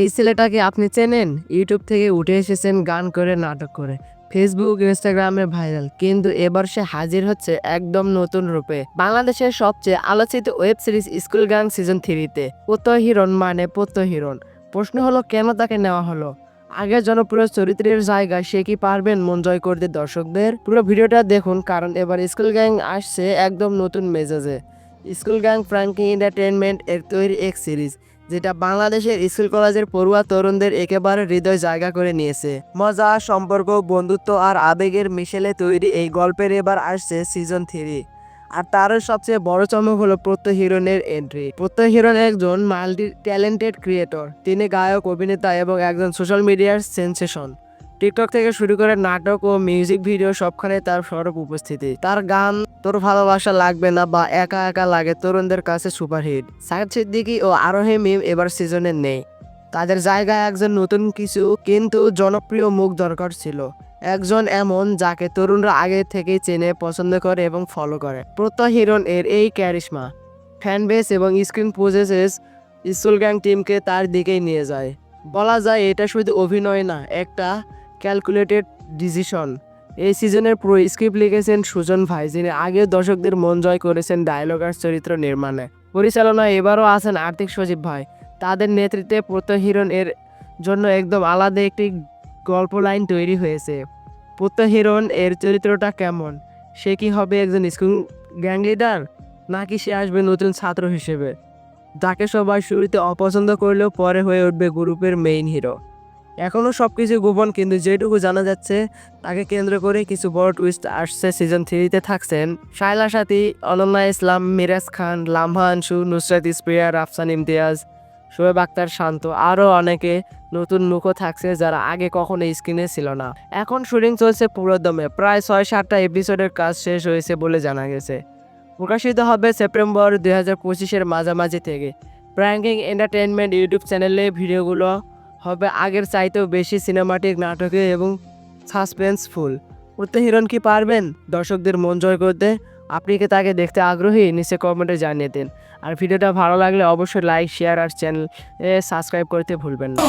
এই ছেলেটাকে আপনি চেনেন? ইউটিউব থেকে উঠে এসেছেন গান করে, নাটক করে। ফেসবুক ইনস্টাগ্রামে ভাইরাল কিন্তু এবার সে হাজির হচ্ছে একদম নতুন রূপে। বাংলাদেশের সবচেয়ে আলোচিত web series school gang season থ্রিতে। প্রত্যয় হিরণ মানে প্রত্যয় হিরণ প্রশ্ন হলো, কেন তাকে নেওয়া হলো? আগের জনপ্রিয় চরিত্রের জায়গায় সে কি পারবেন মন জয় করতে দর্শকদের? পুরো ভিডিওটা দেখুন, কারণ এবার স্কুল গ্যাং আসছে একদম নতুন মেজাজে। স্কুল গ্যাং ফ্রাঙ্কি এন্টারটেনমেন্ট এর তৈরি এক সিরিজ। যেটা বাংলাদেশের স্কুল কলেজের পড়ুয়া তরুণদের একেবারে হৃদয় জায়গা করে নিয়েছে। মজা, সম্পর্ক, বন্ধুত্ব আর আবেগের মিশেলে তৈরি এই গল্পের এবার আসছে সিজন থ্রি আর তার সবচেয়ে বড় চমক হলো প্রত্যয় হিরণের এন্ট্রি প্রত্যয় হিরণ একজন মাল্টি ট্যালেন্টেড ক্রিয়েটর তিনি গায়ক, অভিনেতা এবং একজন সোশ্যাল মিডিয়ার সেন্সেশন টিকটক থেকে শুরু করে নাটক ও মিউজিক ভিডিও সবখানে তার সরব উপস্থিতি। তার গান, তোর ভালোবাসা লাগবে না বা একা একা লাগে তরুণদের কাছে সুপারহিট। সাকিব সিদ্দিকী ও আরোহী মিম এবার সিজনে নেই। তাদের জায়গায় একজন নতুন কিছু কিন্তু জনপ্রিয় মুখ দরকার ছিল। একজন এমন যাকে তরুণরা আগে থেকেই চেনে, পছন্দ করে এবং ফলো করে। প্রত্যয় হিরণ এর এই ক্যারিশমা ফ্যান বেস এবং স্ক্রিন পোজেসেস স্কুল গ্যাং টিমকে তার দিকেই নিয়ে যায়। বলা যায় এটা শুধু অভিনয় না, একটা ক্যালকুলেটেড ডিসিশন এই সিজনের পুরো স্ক্রিপ্ট লিখেছেন সুজন ভাই, যিনি আগে দর্শকদের মন জয় করেছেন ডায়লগ আর চরিত্র নির্মাণে। পরিচালনায় এবারও আছেন আর্থিক সজীব ভাই। তাদের নেতৃত্বে প্রত্যয় হিরণ এর জন্য একদম আলাদা একটি গল্প লাইন তৈরি হয়েছে। প্রত্যয় হিরণ এর চরিত্রটা কেমন? সে কি হবে একজন স্কুল গ্যাং লিডার নাকি সে আসবে নতুন ছাত্র হিসেবে? যাকে সবাই শুরুতে অপছন্দ করলেও পরে হয়ে উঠবে গ্রুপের মেইন হিরো এখনও সব কিছু গোপন, কিন্তু যেটুকু জানা যাচ্ছে, তাকে কেন্দ্র করে কিছু বড় টুইস্ট আসছে সিজন থ্রিতে থাকছেন। শায়লা সাথী, অনন্যা ইসলাম, মিরাজ খান, লাম্ভা আনসু, নুসরাত ইসপ্রিয়া, রাফসান ইমতিয়াজ, শোয়েব আক্তার শান্ত, আরও অনেকে নতুন মুখও থাকছে যারা আগে কখনো স্ক্রিনে ছিল না। এখন শুটিং চলছে পুরোদমে প্রায় ছয় সাতটা এপিসোডের কাজ শেষ হয়েছে বলে জানা গেছে। প্রকাশিত হবে সেপ্টেম্বর দুই হাজার পঁচিশের মাঝামাঝি থেকে। প্র্যাঙ্কিং এন্টারটেনমেন্ট ইউটিউব চ্যানেলে ভিডিওগুলো হবে আগের চাইতেও বেশি সিনেমাটিক নাটকে এবং সাসপেন্সফুল উত্তে হিরণ কি পারবেন? দর্শকদের মন জয় করতে আপনি কি তাকে দেখতে আগ্রহী? নিচে কমেন্টে জানিয়ে দিন। আর ভিডিওটা ভালো লাগলে অবশ্যই লাইক শেয়ার আর চ্যানেল সাবস্ক্রাইব করতে ভুলবেন না।